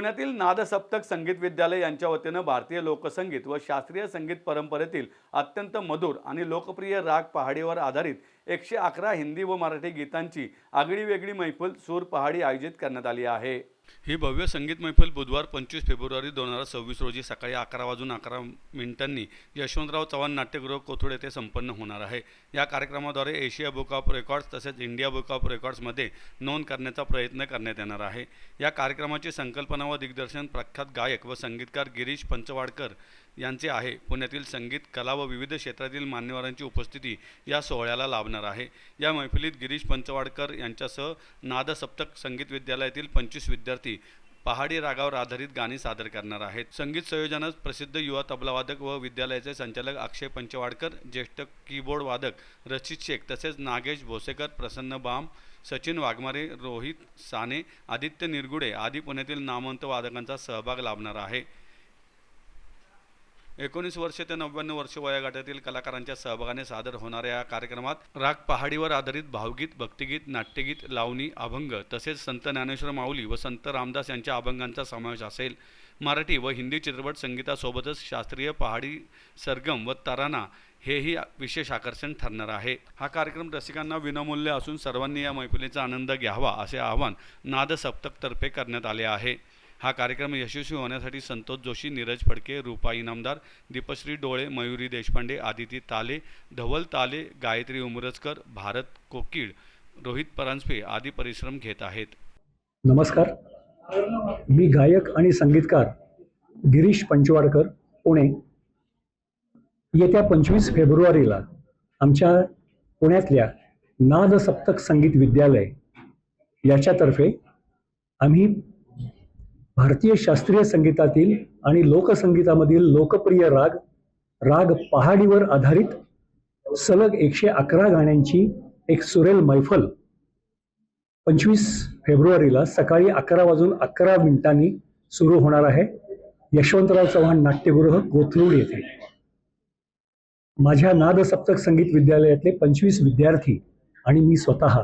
पुण्यातील नादसप्तक संगीत विद्यालय यांच्या वतीनं भारतीय लोकसंगीत व शास्त्रीय संगीत परंपरेतील अत्यंत मधुर आणि लोकप्रिय राग पहाडीवर आधारित एकशे अकरा हिंदी व मराठी गीतांची आगळीवेगळी मैफल सूर पहाडी आयोजित करण्यात आली आहे. ही भव्य संगीत मैफल बुधवार पंचवीस फेब्रुवारी दोन हजार सव्वीस रोजी सकाळी अकरा वाजून अकरा मिनिटांनी यशवंतराव चव्हाण नाट्यगृह कोथरूड येथे संपन्न होणार आहे. या कार्यक्रमाद्वारे एशिया बुक ऑफ रेकॉर्ड्स तसेच इंडिया बुक ऑफ रेकॉर्ड्समध्ये नोंद करण्याचा प्रयत्न करण्यात येणार आहे. या कार्यक्रमाची संकल्पना व दिग्दर्शन प्रख्यात गायक व संगीतकार गिरीश पंचवाडकर यांचे आहे. पुण्यातील संगीत कला व विविध क्षेत्रातील मान्यवरांची उपस्थिती या सोहळ्याला लाभणार आहे. या मैफिलीत गिरीश पंचवाडकर यांच्यासह नादसप्तक संगीत विद्यालयातील पंचवीस विद्यार्थी पहाडी रागावर आधारित गाणी सादर करणार आहेत. संगीत संयोजनात प्रसिद्ध युवा तबलावादक व विद्यालयाचे संचालक अक्षय पंचवाडकर ज्येष्ठ कीबोर्ड वादक रचित शेख तसेच नागेश भोसेकर प्रसन्न बाम सचिन वाघमारे रोहित साने आदित्य निरगुडे आदी पुण्यातील नामवंत वादकांचा सहभाग लाभणार आहे. एकोणीस वर्ष ते नव्याण्णव वर्ष वयोगटातील कलाकारांच्या सहभागाने सादर होणाऱ्या या कार्यक्रमात राग पहाडीवर आधारित भावगीत भक्तिगीत नाट्यगीत लावणी अभंग तसेच संत ज्ञानेश्वर माऊली व संत रामदास यांच्या अभंगांचा समावेश असेल. मराठी व हिंदी चित्रपट संगीतासोबतच शास्त्रीय पहाडी सरगम व तराना हेही विशेष आकर्षण ठरणार आहे. हा कार्यक्रम रसिकांना विनामूल्य असून सर्वांनी या मैफिलीचा आनंद घ्यावा असे आवाहन नाद सप्तकतर्फे करण्यात आले आहे. हा कार्यक्रम यशस्वी होण्यासाठी संतोष जोशी नीरज फडके रूपा इनामदार दीपश्री डोळे मयुरी देशपांडे आदिती ताले धवल ताले गायत्री उमरजकर भारत कोकीळ रोहित परांजपे आदी परिश्रम घेत आहेत. नमस्कार. मी गायक आणि संगीतकार गिरीश पंचवाडकर पुणे. येत्या पंचवीस फेब्रुवारीला आमच्या पुण्यातल्या नाद सप्तक संगीत विद्यालय याच्यातर्फे आम्ही भारतीय शास्त्रीय संगीतातील आणि लोकसंगीतामधील लोकप्रिय राग राग पहाडीवर आधारित सलग एकशे अकरा गाण्यांची एक सुरेल मैफल. पंचवीस फेब्रुवारीला सकाळी अकरा वाजून अकरा मिनिटांनी सुरू होणार आहे यशवंतराव चव्हाण नाट्यगृह गोथरूड येथे. माझ्या नाद सप्तक संगीत विद्यालयातले पंचवीस विद्यार्थी आणि मी स्वतः.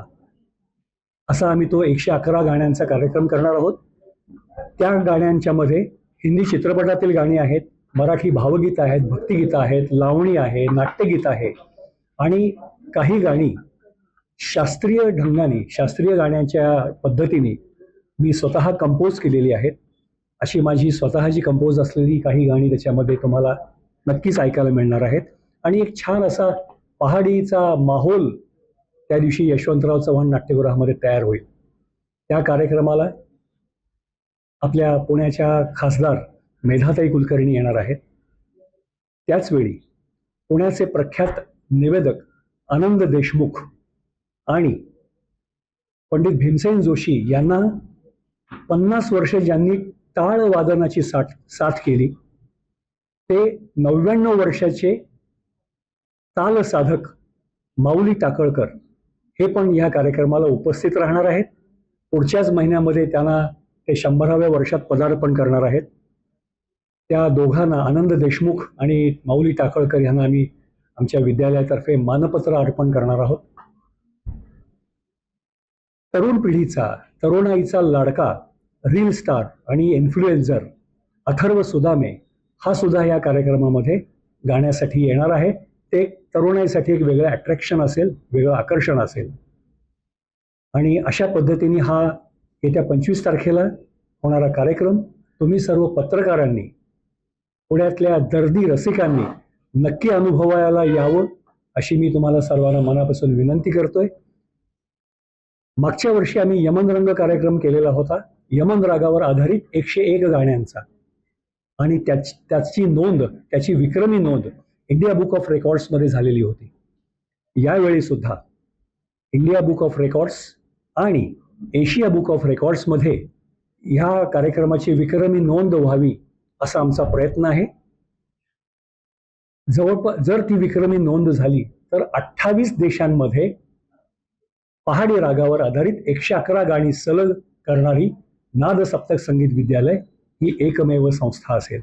असा आम्ही तो एकशे अकरा गाण्यांचा कार्यक्रम करणार आहोत. त्या गाण्यांच्या मध्ये हिंदी चित्रपटातील गाणी आहेत मराठी भावगीत आहेत भक्तिगीतं आहेत लावणी आहे नाट्यगीत आहे. आणि काही गाणी शास्त्रीय ढंगाने शास्त्रीय गाण्याच्या पद्धतीने मी स्वतः कंपोज केलेली आहेत. अशी माझी स्वतःची कंपोज असलेली काही गाणी त्याच्यामध्ये तुम्हाला नक्कीच ऐकायला मिळणार आहेत. आणि एक छान असा पहाडीचा माहोल त्या दिवशी यशवंतराव चव्हाण नाट्यगृहामध्ये तयार होईल. त्या कार्यक्रमाला आपल्या पुण्याच्या खासदार मेधाताई कुलकर्णी येणार आहेत. त्याचवेळी पुण्याचे प्रख्यात निवेदक आनंद देशमुख आणि पंडित भीमसेन जोशी यांना पन्नास वर्षे ज्यांनी टाळ वादनाची साथ साथ केली ते नव्याण्णव वर्षाचे ताल साधक माऊली टाकळकर हे पण या कार्यक्रमाला उपस्थित राहणार आहेत. पुढच्याच महिन्यामध्ये त्यांना ते शंभराव्या वर्षात पदार्पण करणार आहेत. त्या दोघांना आनंद देशमुख आणि माऊली टाकळकर यांना आम्ही आमच्या विद्यालयातर्फे मानपत्र अर्पण करणार आहोत. तरुण पिढीचा तरुणाईचा लाडका रील स्टार आणि इन्फ्लुएन्झर अथर्व सुदामे हा सुद्धा या कार्यक्रमामध्ये गाण्यासाठी येणार आहे. ते तरुणाईसाठी एक वेगळं अट्रॅक्शन असेल वेगळं आकर्षण असेल. आणि अशा पद्धतीने हा येत्या पंचवीस तारखेला होणारा कार्यक्रम तुम्ही सर्व पत्रकारांनी पुण्यातल्या दर्दी रसिकांनी नक्की अनुभवायला यावं अशी मी तुम्हाला सर्वांना मनापासून विनंती करतोय. मागच्या वर्षी आम्ही यमन रंग कार्यक्रम केलेला होता. यमन रागावर आधारित एकशे एक गाण्यांचा. आणि त्याच त्याची नोंद त्याची विक्रमी नोंद इंडिया बुक ऑफ रेकॉर्ड्समध्ये झालेली होती. यावेळी सुद्धा इंडिया बुक ऑफ रेकॉर्ड्स आणि एशिया बुक ऑफ रेकॉर्ड्समध्ये ह्या कार्यक्रमाची विक्रमी नोंद व्हावी असा आमचा प्रयत्न आहे. जवळपास जर ती विक्रमी नोंद झाली तर अठ्ठावीस देशांमध्ये पहाडी रागावर आधारित एकशे अकरा गाणी सलग करणारी नाद सप्तक संगीत विद्यालय ही एकमेव संस्था असेल.